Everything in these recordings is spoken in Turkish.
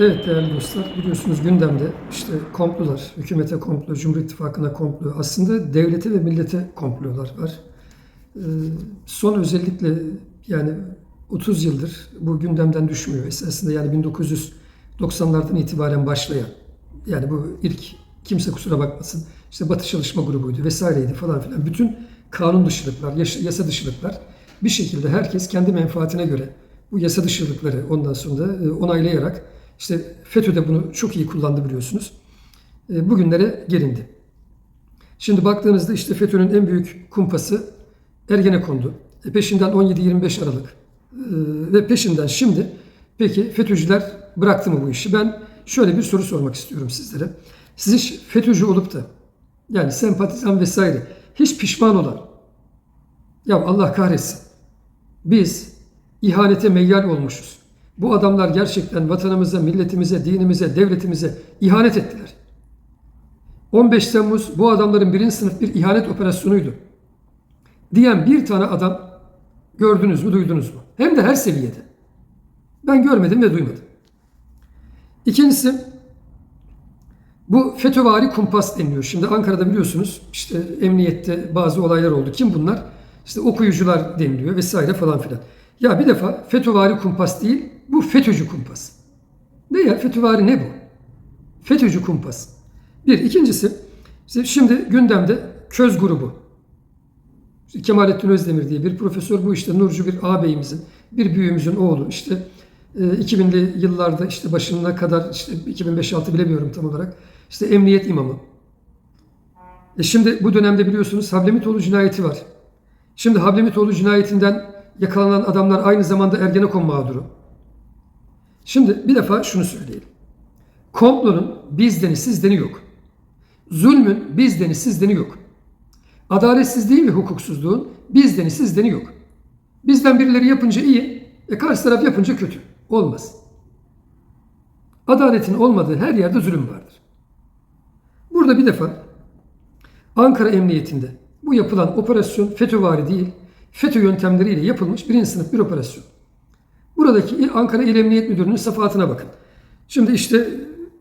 Evet değerli dostlar biliyorsunuz gündemde işte komplolar, hükümete komplo, Cumhur İttifakı'na komplo, aslında devlete ve millete komplolar var. Ee, son özellikle yani 30 yıldır bu gündemden düşmüyor. Esasında yani 1990'lardan itibaren başlayan yani bu ilk kimse kusura bakmasın işte Batı Çalışma Grubu'ydu vesaireydi falan filan. Bütün kanun dışılıklar, yasa dışılıklar bir şekilde herkes kendi menfaatine göre bu yasa dışılıkları ondan sonra e, onaylayarak işte FETÖ de bunu çok iyi kullandı biliyorsunuz. E, Bugünlere gelindi. Şimdi baktığınızda işte FETÖ'nün en büyük kumpası Ergenekon'du. E peşinden 17-25 Aralık. E, ve peşinden şimdi peki FETÖ'cüler bıraktı mı bu işi? Ben şöyle bir soru sormak istiyorum sizlere. Siz hiç FETÖ'cü olup da yani sempatizan vesaire hiç pişman olan ya Allah kahretsin biz ihanete meyyal olmuşuz. Bu adamlar gerçekten vatanımıza, milletimize, dinimize, devletimize ihanet ettiler. 15 Temmuz bu adamların birinci sınıf bir ihanet operasyonuydu. Diyen bir tane adam gördünüz mü, duydunuz mu? Hem de her seviyede. Ben görmedim ve duymadım. İkincisi bu FETÖ'vari kumpas deniliyor. Şimdi Ankara'da biliyorsunuz işte emniyette bazı olaylar oldu. Kim bunlar? İşte okuyucular deniliyor vesaire falan filan. Ya bir defa FETÖ'vari kumpas değil, bu FETÖ'cü kumpas. Ne ya? FETÖ'vari ne bu? FETÖ'cü kumpas. Bir. ikincisi şimdi gündemde köz grubu. Kemalettin Özdemir diye bir profesör bu işte Nurcu bir ağabeyimizin, bir büyüğümüzün oğlu işte e, 2000'li yıllarda işte başına kadar işte 2005-6 bilemiyorum tam olarak işte emniyet imamı. E şimdi bu dönemde biliyorsunuz Hablemitoğlu cinayeti var. Şimdi Hablemitoğlu cinayetinden yakalanan adamlar aynı zamanda Ergenekon mağduru. Şimdi bir defa şunu söyleyelim. Komplonun bizdeni sizdeni yok. Zulmün bizdeni sizdeni yok. Adaletsizliğin ve hukuksuzluğun bizdeni sizdeni yok. Bizden birileri yapınca iyi, e karşı taraf yapınca kötü. Olmaz. Adaletin olmadığı her yerde zulüm vardır. Burada bir defa Ankara Emniyetinde bu yapılan operasyon FETÖ'vari değil, FETÖ yöntemleriyle yapılmış birinci sınıf bir operasyon. Buradaki Ankara İl Emniyet Müdürü'nün safahatına bakın. Şimdi işte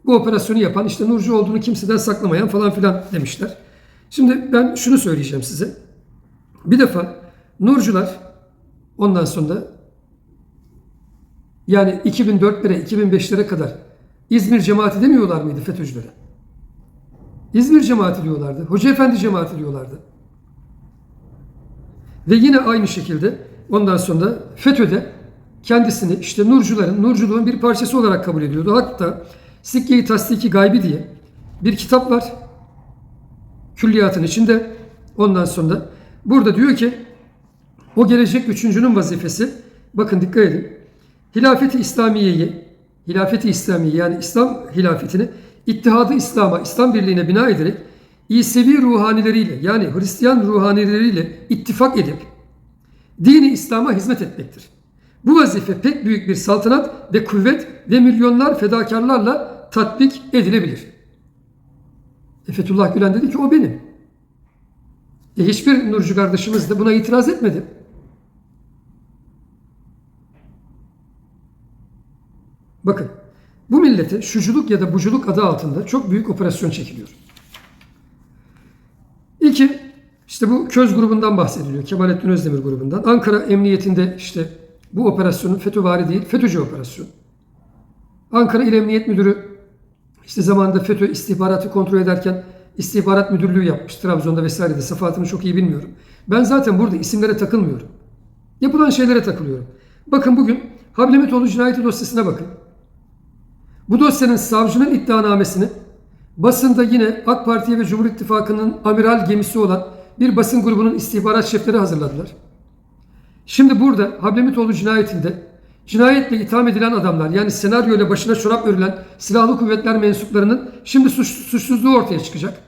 bu operasyonu yapan işte Nurcu olduğunu kimseden saklamayan falan filan demişler. Şimdi ben şunu söyleyeceğim size. Bir defa Nurcular ondan sonra yani 2004'lere 2005'lere kadar İzmir cemaati demiyorlar mıydı FETÖ'cülere? İzmir cemaati diyorlardı. Hoca Efendi cemaati diyorlardı. Ve yine aynı şekilde ondan sonra FETÖ'de kendisini işte Nurcuların, Nurculuğun bir parçası olarak kabul ediyordu. Hatta Sikke-i Tasdiki Gaybi diye bir kitap var. Külliyatın içinde. Ondan sonra burada diyor ki o gelecek üçüncünün vazifesi bakın dikkat edin. Hilafeti İslamiye'yi Hilafeti İslamiye yani İslam hilafetini İttihadı İslam'a, İslam birliğine bina ederek İsevi ruhanileriyle yani Hristiyan ruhanileriyle ittifak edip dini İslam'a hizmet etmektir. Bu vazife pek büyük bir saltanat ve kuvvet ve milyonlar fedakarlarla tatbik edilebilir. E Fethullah Gülen dedi ki o benim. E hiçbir Nurcu kardeşimiz de buna itiraz etmedi. Bakın bu millete şuculuk ya da buculuk adı altında çok büyük operasyon çekiliyor. İşte bu köz grubundan bahsediliyor. Kemalettin Özdemir grubundan. Ankara Emniyetinde işte bu operasyonun FETÖ'vari değil, FETÖ'cü operasyon. Ankara İl Emniyet Müdürü işte zamanında FETÖ istihbaratı kontrol ederken istihbarat müdürlüğü yapmış. Trabzon'da vesairede. Safahatını çok iyi bilmiyorum. Ben zaten burada isimlere takılmıyorum. Yapılan şeylere takılıyorum. Bakın bugün Hablemitoğlu cinayeti dosyasına bakın. Bu dosyanın savcının iddianamesini basında yine AK Parti'ye ve Cumhur İttifakı'nın amiral gemisi olan bir basın grubunun istihbarat şefleri hazırladılar. Şimdi burada Hablemitoğlu cinayetinde cinayetle itham edilen adamlar yani senaryo ile başına çorap örülen silahlı kuvvetler mensuplarının şimdi suç, suçsuzluğu ortaya çıkacak.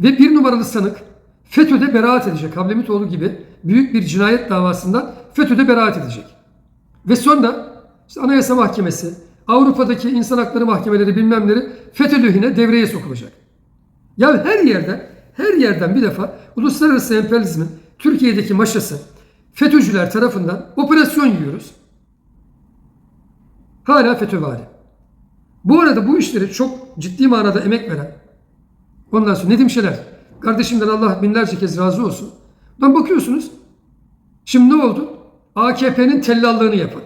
Ve bir numaralı sanık FETÖ'de beraat edecek. Hablemitoğlu gibi büyük bir cinayet davasından FETÖ'de beraat edecek. Ve sonra işte Anayasa Mahkemesi, Avrupa'daki insan hakları mahkemeleri bilmemleri FETÖ lehine devreye sokulacak. Ya her yerden, her yerden bir defa uluslararası emperyalizmin Türkiye'deki maşası FETÖ'cüler tarafından operasyon yiyoruz. Hala FETÖ vari. Bu arada bu işleri çok ciddi manada emek veren, ondan sonra Nedim Şener, kardeşimden Allah binlerce kez razı olsun. Lan bakıyorsunuz, şimdi ne oldu? AKP'nin tellallığını yapan.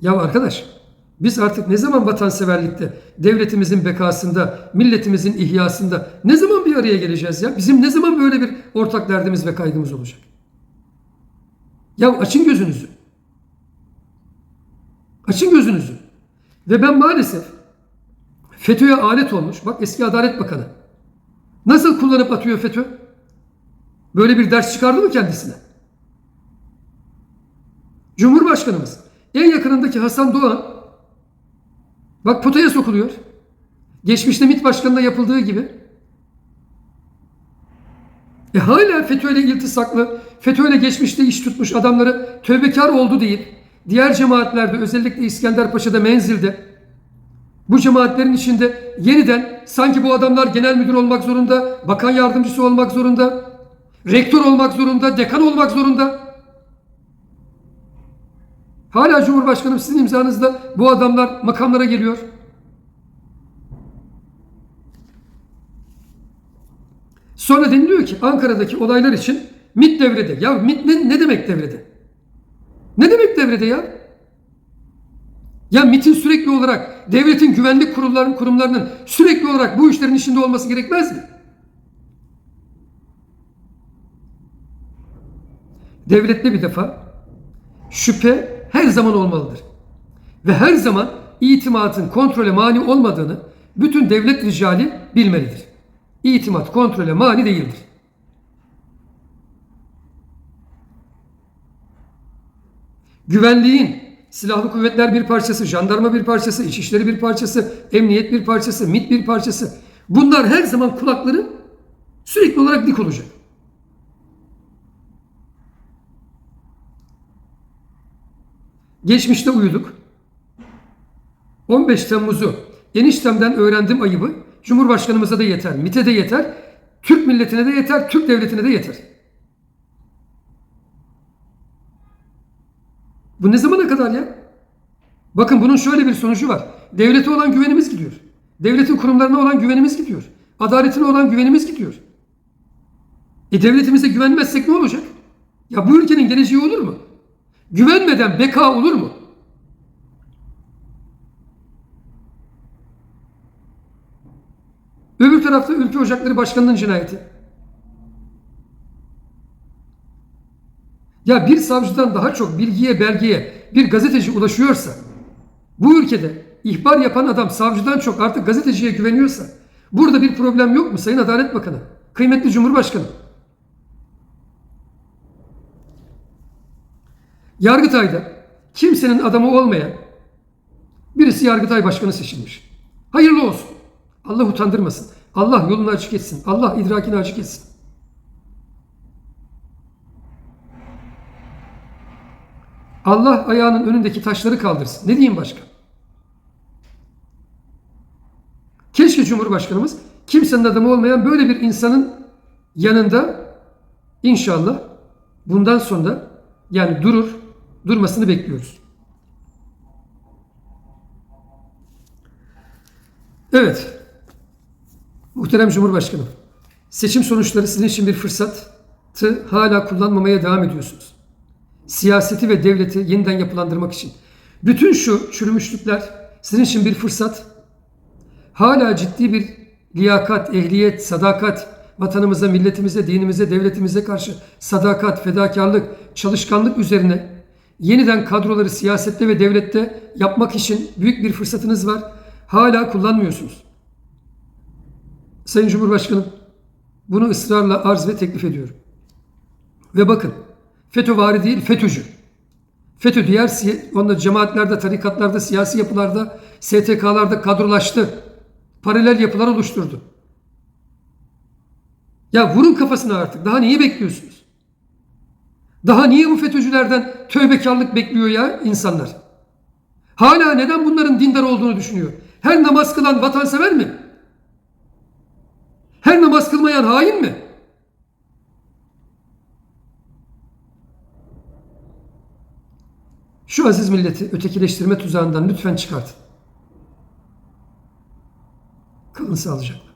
Ya arkadaş, biz artık ne zaman vatanseverlikte, devletimizin bekasında, milletimizin ihyasında ne zaman bir araya geleceğiz ya? Bizim ne zaman böyle bir ortak derdimiz ve kaygımız olacak? Ya açın gözünüzü. Açın gözünüzü. Ve ben maalesef FETÖ'ye alet olmuş. Bak eski Adalet Bakanı. Nasıl kullanıp atıyor FETÖ? Böyle bir ders çıkardı mı kendisine? Cumhurbaşkanımız en yakınındaki Hasan Doğan bak potaya sokuluyor. Geçmişte MİT Başkanı'nda yapıldığı gibi. E hala FETÖ'yle iltisaklı, FETÖ'yle geçmişte iş tutmuş adamları tövbekar oldu deyip diğer cemaatlerde özellikle İskender Paşa'da menzilde bu cemaatlerin içinde yeniden sanki bu adamlar genel müdür olmak zorunda, bakan yardımcısı olmak zorunda, rektör olmak zorunda, dekan olmak zorunda. Hala Cumhurbaşkanım sizin imzanızda bu adamlar makamlara geliyor. Sonra deniliyor ki Ankara'daki olaylar için MIT devrede. Ya MIT ne, ne demek devrede? Ne demek devrede ya? Ya MIT'in sürekli olarak devletin güvenlik kurumlarının kurumlarının sürekli olarak bu işlerin içinde olması gerekmez mi? Devlette bir defa şüphe her zaman olmalıdır. Ve her zaman itimatın kontrole mani olmadığını bütün devlet ricali bilmelidir. İtimat kontrole mani değildir. Güvenliğin silahlı kuvvetler bir parçası, jandarma bir parçası, içişleri bir parçası, emniyet bir parçası, MIT bir parçası. Bunlar her zaman kulakları sürekli olarak dik olacak. Geçmişte uyuduk. 15 Temmuz'u eniştemden öğrendim ayıbı. Cumhurbaşkanımıza da yeter, MİT'e de yeter, Türk milletine de yeter, Türk devletine de yeter. Bu ne zamana kadar ya? Bakın bunun şöyle bir sonucu var. Devlete olan güvenimiz gidiyor. Devletin kurumlarına olan güvenimiz gidiyor. Adaletine olan güvenimiz gidiyor. E devletimize güvenmezsek ne olacak? Ya bu ülkenin geleceği olur mu? Güvenmeden beka olur mu? Öbür tarafta Ülke Ocakları Başkanı'nın cinayeti. Ya bir savcıdan daha çok bilgiye, belgeye bir gazeteci ulaşıyorsa, bu ülkede ihbar yapan adam savcıdan çok artık gazeteciye güveniyorsa, burada bir problem yok mu Sayın Adalet Bakanı? Kıymetli Cumhurbaşkanı. Yargıtay'da kimsenin adamı olmayan birisi Yargıtay Başkanı seçilmiş. Hayırlı olsun. Allah utandırmasın. Allah yolunu açık etsin. Allah idrakini açık etsin. Allah ayağının önündeki taşları kaldırsın. Ne diyeyim başka? Keşke Cumhurbaşkanımız kimsenin adamı olmayan böyle bir insanın yanında inşallah bundan sonra yani durur, durmasını bekliyoruz. Evet. Muhterem Cumhurbaşkanım, seçim sonuçları sizin için bir fırsattı. Hala kullanmamaya devam ediyorsunuz. Siyaseti ve devleti yeniden yapılandırmak için. Bütün şu çürümüşlükler sizin için bir fırsat. Hala ciddi bir liyakat, ehliyet, sadakat, vatanımıza, milletimize, dinimize, devletimize karşı sadakat, fedakarlık, çalışkanlık üzerine yeniden kadroları siyasette ve devlette yapmak için büyük bir fırsatınız var. Hala kullanmıyorsunuz. Sayın Cumhurbaşkanım, bunu ısrarla arz ve teklif ediyorum. Ve bakın, FETÖ değil, FETÖ'cü. FETÖ diğer onda cemaatlerde, tarikatlarda, siyasi yapılarda, STK'larda kadrolaştı. Paralel yapılar oluşturdu. Ya vurun kafasına artık. Daha neyi bekliyorsunuz? Daha niye bu FETÖ'cülerden tövbekarlık bekliyor ya insanlar? Hala neden bunların dindar olduğunu düşünüyor? Her namaz kılan vatansever mi? Her namaz kılmayan hain mi? Şu aziz milleti ötekileştirme tuzağından lütfen çıkartın. Kalın sağlıcakla.